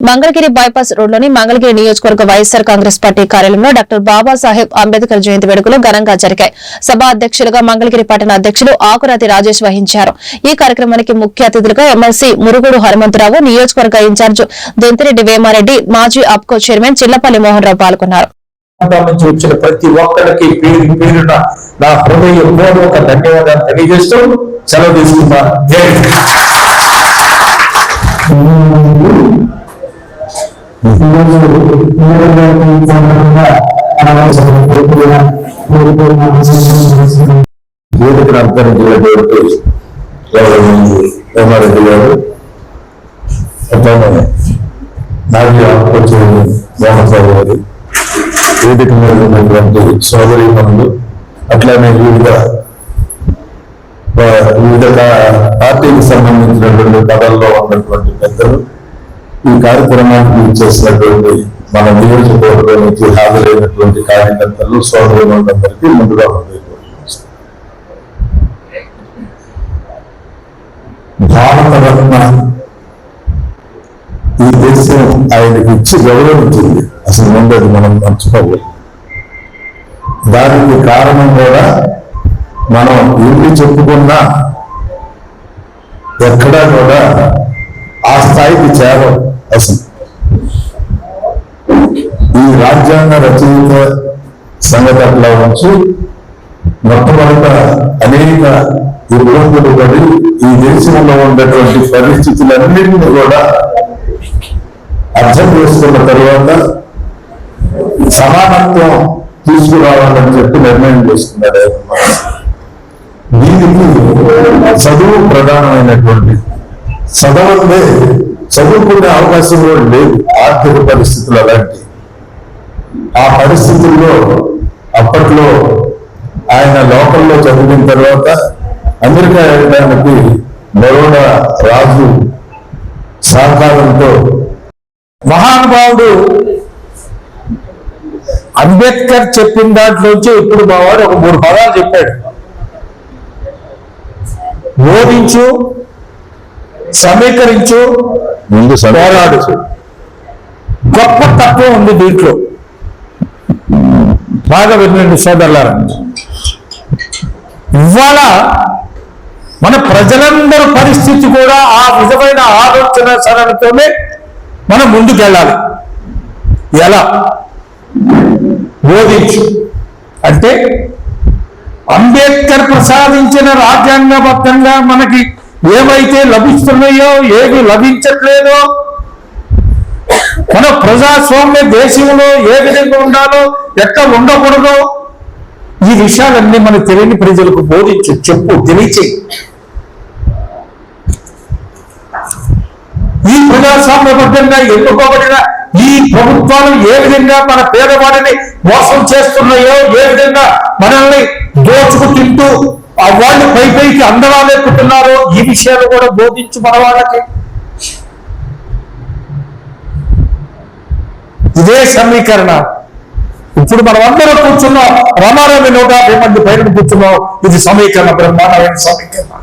Mangalagiri bypass రోడ్లోని మంగళగిరి నియోజకవర్గ YSR Congress party కార్యాలయంలో డాక్టర్ బాబాసాహెబ్ అంబేద్కర్ జయంతి వేడుకలు ఘనంగా జరిగాయి. సభ అధ్యక్షులుగా మంగళగిరి పట్టణ అధ్యక్షులు ఆకురాతి రాజేష్ వహించారు. ఈ కార్యక్రమానికి ముఖ్య అతిథులుగా ఎమ్మెల్సీ మురుగుడు హనుమంతరావు నియోజకవర్గ ఇన్ఛార్జ్ దొంతిరెడ్డి వేమారెడ్డి మాజీ అప్కో చైర్మన్ చిల్లపల్లి మోహన్ రావు పాల్గొన్నారు నుంచి వచ్చిన ప్రతి ఒక్కరికి పేరు పేరున నా హృదయపూర్వక ధన్యవాదాలు తెలియజేస్తూ సెలవు తీసుకున్నా జై అలంకరించినటువంటి రామారెడ్డి గారు అట్లానే నాటి ఆకుపచ్చని మోహన్ గారు వేదిక మీద ఉన్నటువంటి సోదరి మనులు అట్లానే వివిధ వివిధ పార్టీకి సంబంధించినటువంటి పదాల్లో ఉన్నటువంటి పెద్దలు ఈ కార్యక్రమానికి చేసినటువంటి మన నియోజకవర్గానికి హాజరైనటువంటి కార్యకర్తలు సోదరులందరికీ ముందుగా భారతరత్న ఈ దేశం ఆయనకి ఇచ్చి గౌరవించింది. అసలు ముందది మనం మర్చిపోవాలి దానికి కారణం కూడా మనం ఎన్ని చెప్పుకున్నా ఎక్కడా కూడా ఆ స్థాయికి చేరం అవసరం ఈ రాజ్యాంగ రచయిత సంగతి అట్లా ఉంచి మొట్టమొదట అనేక ఇబ్బందులు పడి ఈ దేశంలో ఉన్నటువంటి పరిస్థితులన్నింటినీ కూడా అర్థం చేసుకున్న తర్వాత సమానత్వం తీసుకురావాలని చెప్పి నిర్ణయం చేసుకున్నాడు. దీనికి చదువు ప్రధానమైనటువంటి చదవందే చదువుకునే అవకాశం కూడా లేదు ఆర్థిక పరిస్థితులు అలాంటి ఆ పరిస్థితుల్లో అప్పట్లో ఆయన లోకల్లో చదివిన తర్వాత అమెరికా వెళ్ళడానికి బరోడా రాజు సహకారంతో మహానుభావుడు అంబేద్కర్ చెప్పిన దాంట్లోంచి ఇప్పుడు మావాడు ఒక మూడు పదాలు చెప్పాడు. బోధించు సమీకరించు ముందు పోరాడు. గొప్ప తత్వం ఉంది దీంట్లో. బాగా వినండి సోదరులారా. ఇవాళ మన ప్రజలందరి పరిస్థితి కూడా ఆ విధమైన ఆలోచన సరళతోనే మనం ముందుకెళ్ళాలి. ఎలా? బోధించు. అంటే అంబేద్కర్ ప్రసాదించిన రాజ్యాంగబద్ధంగా మనకి ఏవైతే లభిస్తున్నాయో ఏవి లభించట్లేదో మన ప్రజాస్వామ్య దేశంలో ఏ విధంగా ఉండాలో ఎట్లా ఉండకూడదో ఈ విషయాలన్నీ మన తెలియని ప్రజలకు బోధించు చెప్పు తెలియచేయి. ఈ ప్రజాస్వామ్యబద్ధంగా ఎన్నుకోబడిన ఈ ప్రభుత్వాలు ఏ విధంగా మన పేదవాడిని మోసం చేస్తున్నాయో ఏ విధంగా మనల్ని దోచుకు తింటూ వాళ్ళు పై పైకి అందరాలేపుతున్నారో ఈ విషయాలు కూడా బోధించు మన వాళ్ళకి ఇదే సమీకరణ. ఇప్పుడు మనం అందరం కూర్చున్నాం. రమారమి నూట యాభై మంది పైన కూర్చున్నాం. ఇది సమీకరణ బ్రహ్మాండమైన సమీకరణ.